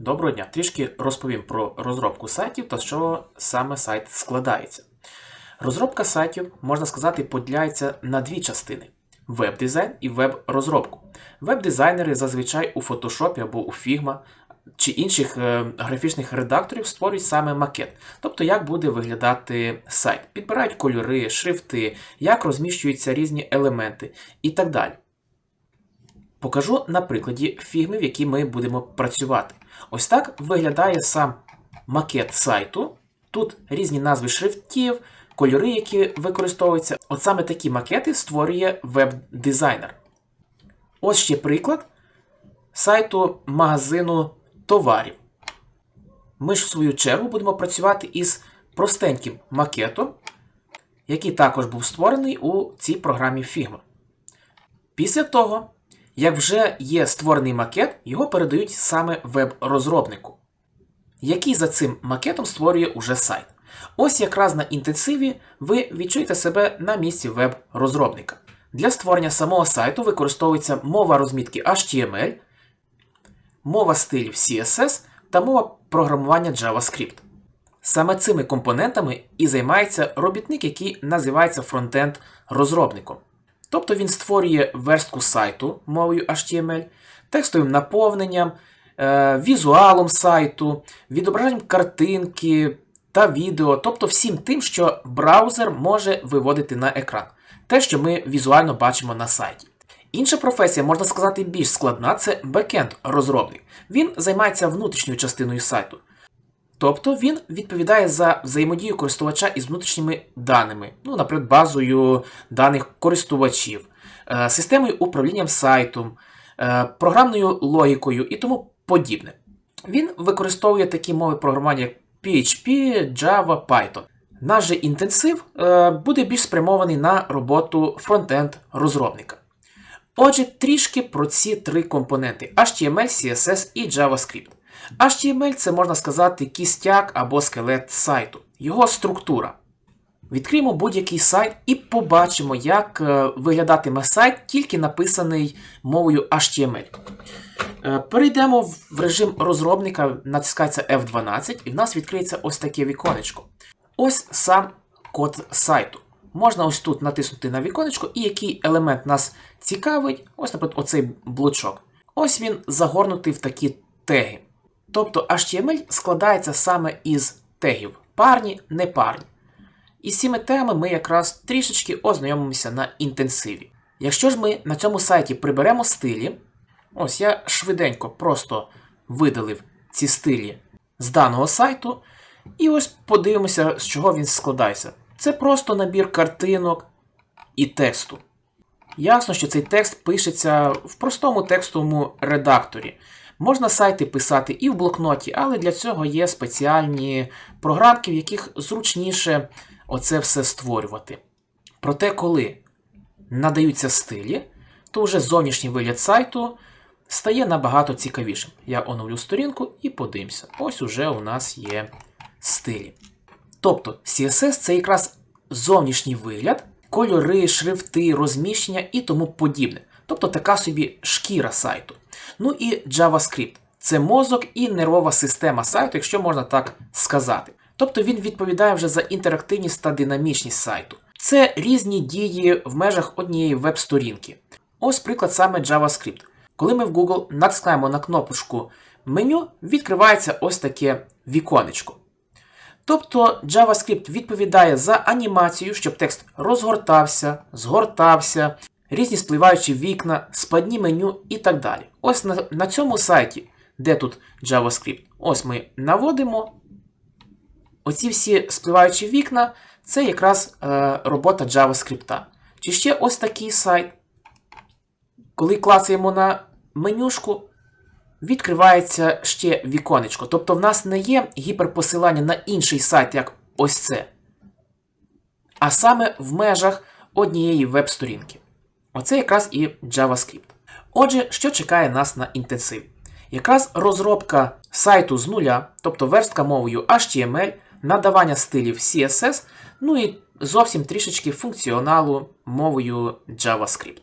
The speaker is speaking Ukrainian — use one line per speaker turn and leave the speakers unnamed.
Доброго дня! Трішки розповім про розробку сайтів та з чого саме сайт складається. Розробка сайтів, можна сказати, поділяється на дві частини: веб-дизайн і веб-розробку. Веб-дизайнери зазвичай у Photoshop або у Figma чи інших е, графічних редакторів створюють саме макет, тобто як буде виглядати сайт, підбирають кольори, шрифти, як розміщуються різні елементи і так далі. Покажу на прикладі фігми, в якій ми будемо працювати. Ось так виглядає сам макет сайту. Тут різні назви шрифтів, кольори, які використовуються. От саме такі макети створює веб-дизайнер. Ось ще приклад сайту магазину товарів. Ми ж, в свою чергу, будемо працювати із простеньким макетом, який також був створений у цій програмі Figma. Після того, як вже є створений макет, його передають саме веб-розробнику, який за цим макетом створює уже сайт. Ось якраз на інтенсиві ви відчуєте себе на місці веб-розробника. Для створення самого сайту використовується мова розмітки HTML, мова стилів CSS та мова програмування JavaScript. Саме цими компонентами і займається робітник, який називається фронтенд розробником. Тобто він створює верстку сайту мовою HTML, текстовим наповненням, е, візуалом сайту, відображенням картинки та відео, тобто всім тим, що браузер може виводити на екран. Те, що ми візуально бачимо на сайті. Інша професія, можна сказати, більш складна це бекенд розробник. Він займається внутрішньою частиною сайту. Тобто він відповідає за взаємодію користувача із внутрішніми даними, ну, наприклад, базою даних користувачів, е, системою управлінням сайтом, е, програмною логікою і тому подібне. Він використовує такі мови програмування, як PHP, Java, Python. Наш же інтенсив е, буде більш спрямований на роботу фронтенд розробника. Отже, трішки про ці три компоненти: HTML, CSS і JavaScript. HTML це можна сказати кістяк або скелет сайту, його структура. Відкриємо будь-який сайт і побачимо, як е, виглядатиме сайт, тільки написаний мовою HTML. Е, Перейдемо в режим розробника, натискається F12, і в нас відкриється ось таке віконечко. Ось сам код сайту. Можна ось тут натиснути на віконечко, і який елемент нас цікавить, ось, наприклад, оцей блочок. Ось він загорнутий в такі теги. Тобто HTML складається саме із тегів парні, непарні. І з цими тегами ми якраз трішечки ознайомимося на інтенсиві. Якщо ж ми на цьому сайті приберемо стилі, ось я швиденько просто видалив ці стилі з даного сайту, і ось подивимося, з чого він складається. Це просто набір картинок і тексту. Ясно, що цей текст пишеться в простому текстовому редакторі. Можна сайти писати і в блокноті, але для цього є спеціальні програмки, в яких зручніше оце все створювати. Проте, коли надаються стилі, то вже зовнішній вигляд сайту стає набагато цікавішим. Я оновлю сторінку і подивимося. Ось уже у нас є стилі. Тобто CSS це якраз зовнішній вигляд, кольори, шрифти, розміщення і тому подібне. Тобто така собі шкіра сайту. Ну і JavaScript це мозок і нервова система сайту, якщо можна так сказати. Тобто він відповідає вже за інтерактивність та динамічність сайту. Це різні дії в межах однієї веб-сторінки. Ось приклад саме JavaScript. Коли ми в Google натискаємо на кнопочку меню, відкривається ось таке віконечко. Тобто JavaScript відповідає за анімацію, щоб текст розгортався, згортався, різні спливаючі вікна, спадні меню і так далі. Ось на, на цьому сайті, де тут JavaScript, ось ми наводимо. Оці всі спливаючі вікна це якраз е, робота JavaScript. Чи ще ось такий сайт. Коли клацаємо на менюшку, відкривається ще віконечко. Тобто в нас не є гіперпосилання на інший сайт, як ось це. А саме в межах однієї веб-сторінки. Оце якраз і JavaScript. Отже, що чекає нас на інтенсив? Якраз розробка сайту з нуля, тобто верстка мовою HTML, надавання стилів CSS, ну і зовсім трішечки функціоналу мовою JavaScript.